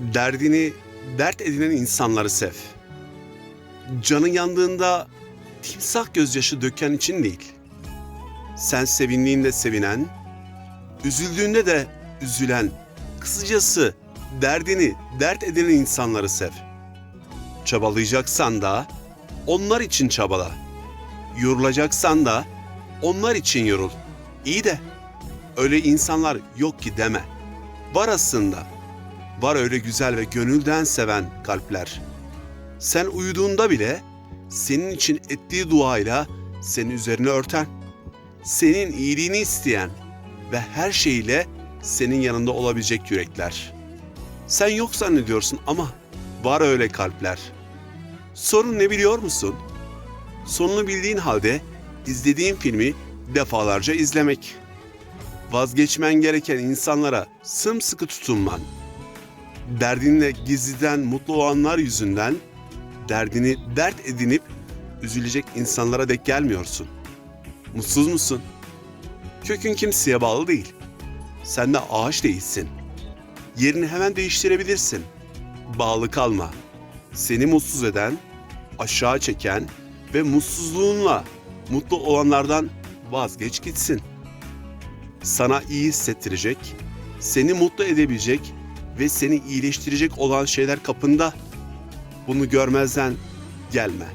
Derdini dert edinen insanları sev. Canın yandığında timsah gözyaşı döken için değil. Sen sevindiğinde sevinen, üzüldüğünde de üzülen, kısacası derdini dert edinen insanları sev. Çabalayacaksan da onlar için çabala. Yorulacaksan da onlar için yorul. İyi de öyle insanlar yok ki deme. Var aslında. Var öyle güzel ve gönülden seven kalpler. Sen uyuduğunda bile senin için ettiği duayla senin üzerini örten, senin iyiliğini isteyen ve her şeyiyle senin yanında olabilecek yürekler. Sen yok zannediyorsun ama var öyle kalpler. Sorun ne biliyor musun? Sonunu bildiğin halde izlediğin filmi defalarca izlemek. Vazgeçmen gereken insanlara sımsıkı tutunman. Derdinle gizliden mutlu olanlar yüzünden derdini dert edinip üzülecek insanlara dek gelmiyorsun. Mutsuz musun? Kökün kimseye bağlı değil. Sen de ağaç değilsin. Yerini hemen değiştirebilirsin. Bağlı kalma. Seni mutsuz eden, aşağı çeken ve mutsuzluğunla mutlu olanlardan vazgeç gitsin. Sana iyi hissettirecek, seni mutlu edebilecek ve seni iyileştirecek olan şeyler kapında. Bunu görmezden gelme.